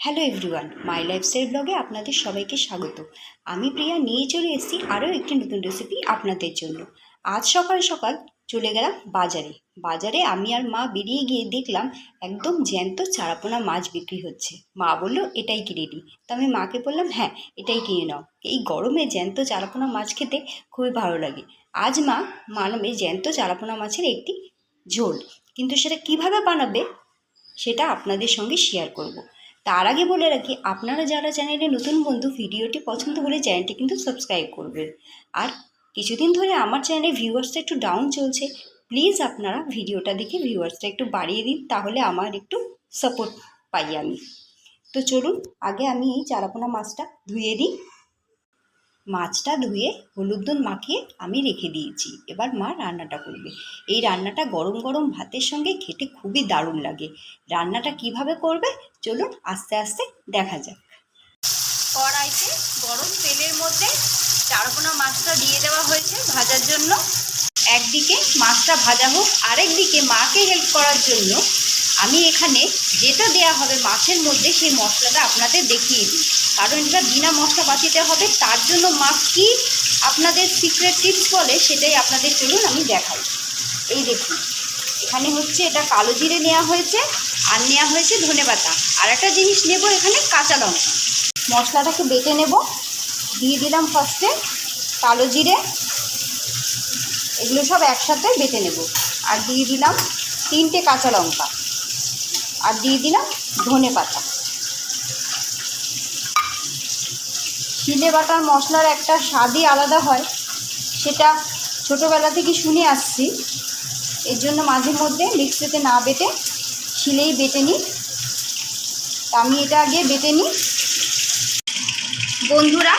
Hello everyone মাই lifestyle ব্লগে আপনাদের সবাইকে স্বাগত। আমি প্রিয়া, নিয়ে চলে এসেছি আরও একটি নতুন রেসিপি আপনাদের জন্য। আজ সকাল সকাল চলে গেলাম বাজারে। বাজারে আমি আর মা বেরিয়ে গিয়ে দেখলাম একদম জ্যান্ত চারাপোনা মাছ বিক্রি হচ্ছে। মা বলল, এটাই কিনে নিই তো আমি মাকে বললাম হ্যাঁ এটাই কিনে নাও। এই গরমে জ্যান্ত চারাপোনা মাছ খেতে খুবই ভালো লাগে। আজ মা মানবে জ্যান্ত চারাপোনা মাছের একটি ঝোল। কিন্তু সেটা কীভাবে বানাবে, সেটা আপনাদের সঙ্গে শেয়ার করব। তার আগে বলে রাখি, আপনারা যারা চ্যানেলে নতুন বন্ধু, ভিডিওটি পছন্দ হলে চ্যানেলটি কিন্তু সাবস্ক্রাইব করবেন। আর কিছুদিন ধরে আমার চ্যানেলে ভিউয়ার্সটা একটু ডাউন চলছে প্লিজ আপনারা ভিডিওটা দেখে ভিউয়ার্সটা একটু বাড়িয়ে দিন, তাহলে আমার একটু সাপোর্ট পাই আমি। তো চলুন, আগে আমি এই চারাপোনা মাছটা ধুয়ে দিই। মাছটা ধুয়ে হলুদ দুধ মাখিয়ে আমি রেখে দিয়েছি। এবার মা রান্নাটা করবে। এই রান্নাটা গরম গরম ভাতের সঙ্গে খেতে খুবই দারুণ লাগে। রান্নাটা কীভাবে করবে? চলুন আস্তে আস্তে দেখা যাক। কড়াইতে গরম তেলের মধ্যে চারকোনা মাছটা দিয়ে দেওয়া হয়েছে ভাজার জন্য। একদিকে মাছটা ভাজা হোক আরেক দিকে মাকে হেল্প করার জন্য আমি এখানে যেটা দেয়া হবে মাছের মধ্যে সেই মশলাটা আপনাদের দেখিয়ে দিই কারণ এটা বিনা মশলা বাঁচিতে হবে, তার জন্য মা কী আপনাদের সিক্রেট টিপস বলে সেটাই আপনাদের চলুন আমি দেখাই। এই দেখুন, এখানে হচ্ছে এটা কালো জিরে নেওয়া হয়েছে আর নেওয়া হয়েছে ধনে পাতা। আর একটা জিনিস নেব এখানে কাঁচা লঙ্কা। মশলাটাকে বেটে নেব, দিয়ে দিলাম ফার্স্টে কালো জিরে, এগুলো সব একসাথে বেটে নেব। আর দিয়ে দিলাম তিনটে কাঁচা লঙ্কা। আর দিয়ে দিলাম ধনে পাতা। শিলে বাটার মশলার একটা স্বাদই আলাদা হয়। সেটা ছোটোবেলা থেকে শুনে আসছি। এর জন্য মাঝে মধ্যে মিক্সিতে না বেটে শিলেই বেটে নিই। আমি এটা আগে বেটে নিই। বন্ধুরা,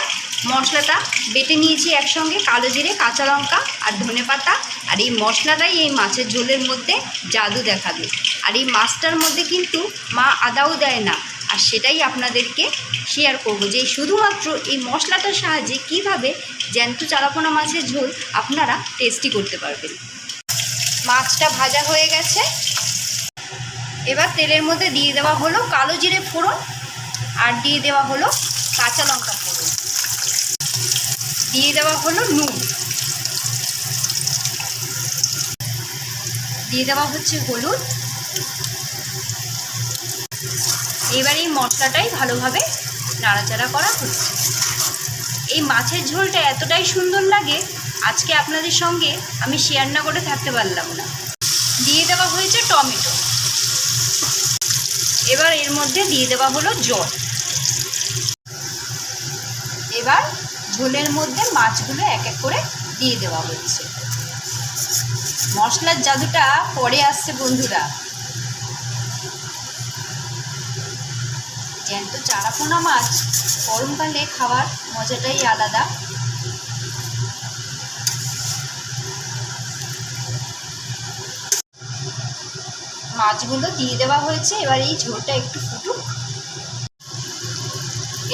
মশলাটা বেটে নিয়েছি একসঙ্গে কালো জিরে, কাঁচা লঙ্কা আর ধনে পাতা। আর এই মশলাটাই এই মাছের ঝোলের মধ্যে জাদু দেখাবে। আর এই মাছটার মধ্যে কিন্তু মা আদাও দেয় না। আর সেটাই আপনাদেরকে শেয়ার করব যে শুধুমাত্র এই মশলাটার সাহায্যে কীভাবে জ্যান্ত চালাপোনা মাছের ঝোল আপনারা টেস্টি করতে পারবেন। মাছটা ভাজা হয়ে গেছে। এবার তেলের মধ্যে দিয়ে দেওয়া হলো কালো জিরে ফোড়ন আর দিয়ে দেওয়া হলো কাঁচা লঙ্কা ফোড়ন। দিয়ে দেওয়া হলো নুন। দিয়ে দেওয়া হচ্ছে হলুদ। এবার এই মশলাটাই ভালোভাবে নাড়াচাড়া করা হচ্ছে। এই মাছের ঝোলটা এতটাই সুন্দর লাগে, আজকে আপনাদের সঙ্গে আমি শেয়ার না করে থাকতে পারলাম না। দিয়ে দেওয়া হয়েছে টমেটো। এবার এর মধ্যে দিয়ে দেওয়া হলো জল। এবার ঝোলের মধ্যে মাছগুলো এক এক করে দিয়ে দেওয়া হচ্ছে। মশলার জাদুটা পরে আসছে বন্ধুরা। জ্যান্ত চারাপোনা মাছ গরমকালে খাওয়ার মজাটাই আলাদা। মাছগুলো দিয়ে দেওয়া হয়েছে, এবার এই ঝোলটা একটু ফুটুক।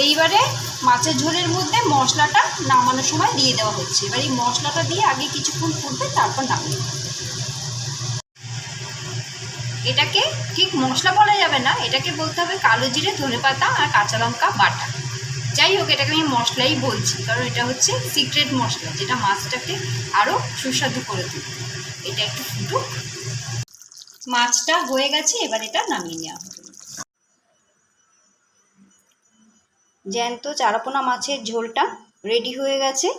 এইবারে মাছের ঝোলের মধ্যে মশলাটা নামানোর সময় দিয়ে দেওয়া হচ্ছে। এবার এই মশলাটা দিয়ে আগে কিছুক্ষণ ফুটবে, তারপর নামিয়ে। এটাকে ঠিক মশলা বলা যাবে না, এটাকে বলতে হবে কালো জিরে, ধনে পাতা আর কাঁচা লঙ্কা বাটা। যাই হোক, এটাকে আমি মশলাই বলছি, কারণ এটা হচ্ছে সিক্রেট মশলা, যেটা মাছটাকে আরও সুস্বাদু করে তুলবে। এটা একটু ফুটুক। মাছটা হয়ে গেছে, এবার এটা নামিয়ে নেওয়া হবে। জ্যান্ত চারাপোনা মাছের ঝোলটা রেডি হয়ে গেছে।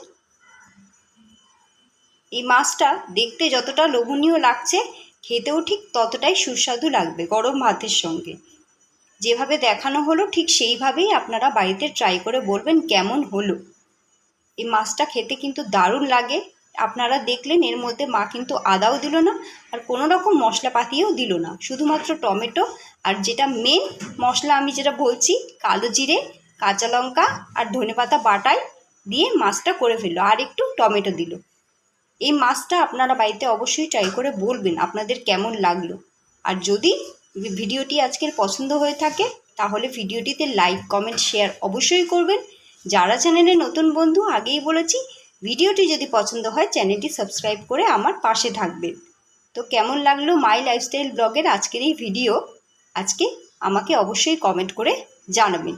এই মাছটা দেখতে যতটা লোভনীয় লাগছে খেতেও ঠিক ততটাই সুস্বাদু লাগবে গরম ভাতের সঙ্গে। যেভাবে দেখানো হলো, ঠিক সেইভাবেই আপনারা বাড়িতে ট্রাই করে বলবেন কেমন হলো। এই মাছটা খেতে কিন্তু দারুণ লাগে। আপনারা দেখলেন, এর মধ্যে মা কিন্তু আদাও দিল না, আর কোনো রকম মশলাপাতিও দিল না। শুধুমাত্র টমেটো আর যেটা মেন মশলা আমি যেটা বলছি, কালো জিরে, কাঁচা লঙ্কা আর ধনেপাতা বাটায় দিয়ে মাছটা করে ফেলল। আর একটু টমেটো দিল। এই মাছটা আপনারা বাড়িতে অবশ্যই ট্রাই করে বলবেন আপনাদের কেমন লাগল। আর যদি ভিডিওটি আজকের পছন্দ হয়ে থাকে, তাহলে ভিডিওটিতে লাইক কমেন্ট শেয়ার অবশ্যই করবেন। যারা চ্যানেলে নতুন বন্ধু, আগেই বলেছি, ভিডিওটি যদি পছন্দ হয়, চ্যানেলটি সাবস্ক্রাইব করে আমার পাশে থাকবেন। তো কেমন লাগল মাই লাইফস্টাইল ব্লগের আজকের এই ভিডিও? আজকে আমাকে অবশ্যই কমেন্ট করে জানাবেন।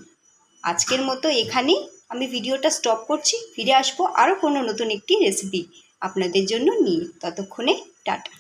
আজকের মতো এখানেই আমি ভিডিওটা স্টপ করছি। ফিরে আসব আরও কোনো নতুন একটি রেসিপি আপনাদের জন্য নিই। ততক্ষণে টাটা।